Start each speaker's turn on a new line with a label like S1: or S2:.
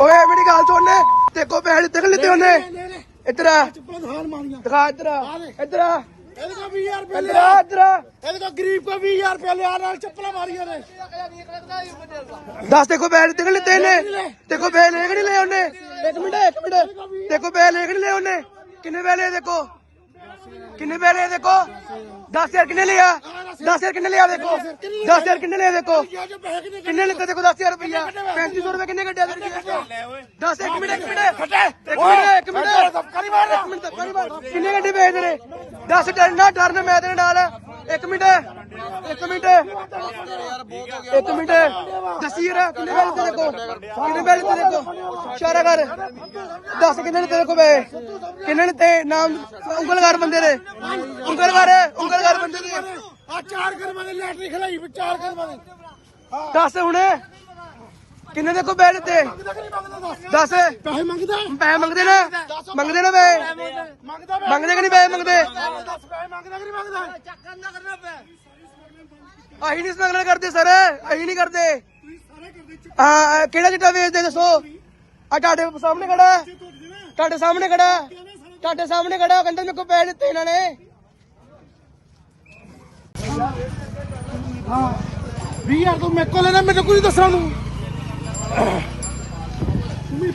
S1: ਓਏ ਮੇਰੀ ਗੱਲ ਸੁਣ ਤੇ ਕੋ ਪੈਸੇ ਕਿ ਲਿੱਤੇ ਉਹਨੇ। ਇੱਧਰ ਆ।
S2: ਚੱਪਲਾਂ ਦਿਖਾਣ ਮਾਰੀਆਂ
S1: ਦਿਖਾ ਇੱਧਰ ਆ। ਇੱਧਰ ਆ।
S2: ਇਹਦੇ ਕੋਲ 20000 ਰੁਪਏ ਲਿਆ।
S1: ਇੱਧਰ ਆ।
S2: ਇਹਦੇ ਕੋਲ ਗਰੀਬ ਕੋ 20000 ਰੁਪਏ ਲਿਆ ਨਾਲ ਚੱਪਲਾਂ ਮਾਰੀਆਂ ਨੇ।
S1: ਦੱਸ ਕੋ ਪੈਸੇ ਕਿ ਲਿੱਤੇ ਨੇ। ਤੇ ਕੋ ਪੈਸੇ ਲੈ ਕੇ ਨਹੀਂ ਲਏ ਉਹਨੇ। ਇੱਕ ਮਿੰਟ ਇੱਕ ਮਿੰਟ। ਕੋ ਪੈਸੇ ਲੈ ਕੇ ਨਹੀਂ ਲਏ ਉਹਨੇ। ਕਿੰਨੇ ਪੈਸੇ ਦੇਖੋ। ਕਿੰਨੇ ਪੈਸੇ ਦੇਖੋ। 10000 ਕਿੰਨੇ ਲਿਆ? 10000 ਕਿੰਨੇ ਲਿਆ ਦੇਖੋ? 10000 ਕਿੰਨੇ ਲਿਆ? ਦੇਖੋ?
S2: ਕਿਨੇ
S1: ਲਿੱਤੇ ਦੇਖੋ? 10000 ਰੁਪਇਆ 3500 ਰੁਪਏ ਕਿੰਨੇ ਕੱਢਿਆ ਕੋਲ 10 ਇੱਕ ਮਿੰਟ ਇੱਕ ਮਿੰਟ। ਇੱਕ ਮਿੰਟ ਇੱਕ ਮਿੰਟ। ਇੱਕ ਮਿੰਟ। ਕਿੰਨੇ ਘੰਟੇ ਪਏ ਤੇਰੇ 10 ਡਰਨਾ ਡਰਨ ਮੈਂ ਤੇਰੇ ਨਾਲ। ਇੱਕ ਮਿੰਟ ਇੱਕ ਮਿੰਟ। ਇੱਕ ਮਿੰਟ। ਦੱਸੀ ਯਾਰ ਕਿੰਨੇ ਪੈਸੇ ਤੇਰੇ ਕੋਲ ਕਿੰਨੇ ਪੈਸੇ ਤੇਰੇ ਕੋਲ ਇਸ਼ਾਰਾ ਕਰ। ਦੱਸ ਕਿੰਨੇ ਨੇ ਤੇਰੇ ਕੋਲ ਪਏ ਕਿੰਨੇ ਨੇ ਤੇ ਨਾਮ? ਉਂਗਲ ਕਰ ਬੰਦੇ ਦੇ। ਉਂਗਲ ਕਰ ਉਂਗਲ ਕਰ ਬੰਦੇ ਦੇ।
S2: ਆ ਚਾਰ ਕਰਮਾਂ ਦੇ ਲੈਟਰੀ ਖਲਾਈ ਵੀ ਚਾਰ ਕਰਮਾਂ ਦੇ।
S1: ਦੱਸ ਹੁਣ। ਕਿੰਨੇ ਦੇ ਕੋ ਬੈ ਦਿੱਤੇ
S2: ਕਿਹਦਾ ਕਿ ਨਹੀਂ ਮੰਗਦਾ ਦੱਸ। ਪੈਸੇ ਮੰਗਦਾ?
S1: ਪੈਸੇ ਮੰਗਦੇ ਨੇ? ਮੰਗਦੇ। ਨੇ
S2: ਮੰਗਦਾ। ਵੇ
S1: ਮੰਗਦੇ ਕਿ ਨਹੀਂ ਪੈਸੇ ਮੰਗਦੇ?
S2: ਦੱਸ ਪੈਸੇ ਮੰਗਦਾ ਕਿ ਨਹੀਂ ਮੰਗਦਾ?
S1: ਅਸੀਂ ਨਹੀਂ ਸਮਗਲਰ ਕਰਦੇ ਸਰ। ਅਸੀਂ ਨਹੀਂ ਕਰਦੇ। ਹਾਂ ਕਿਹੜਾ ਚਿੱਟਾ ਵੇਚਦੇ ਦੱਸੋ? ਆ ਤੁਹਾਡੇ ਸਾਹਮਣੇ ਖੜਾ। ਹੈ। ਤੁਹਾਡੇ ਸਾਹਮਣੇ ਖੜਾ। ਹੈ। ਤੁਹਾਡੇ ਸਾਹਮਣੇ ਖੜਾ। ਕਹਿੰਦਾ ਮੇਰੇ ਕੋਲ ਪੈਸੇ ਦਿੱਤੇ ਇਹਨਾਂ ਨੇ।
S2: 20000 ਤੂੰ ਮੇਰੇ ਕੋਲ ਲੈਣਾ ਮੈਨੂੰ ਕੋਈ ਨਹੀਂ ਦੱਸਣਾ ਤੂੰ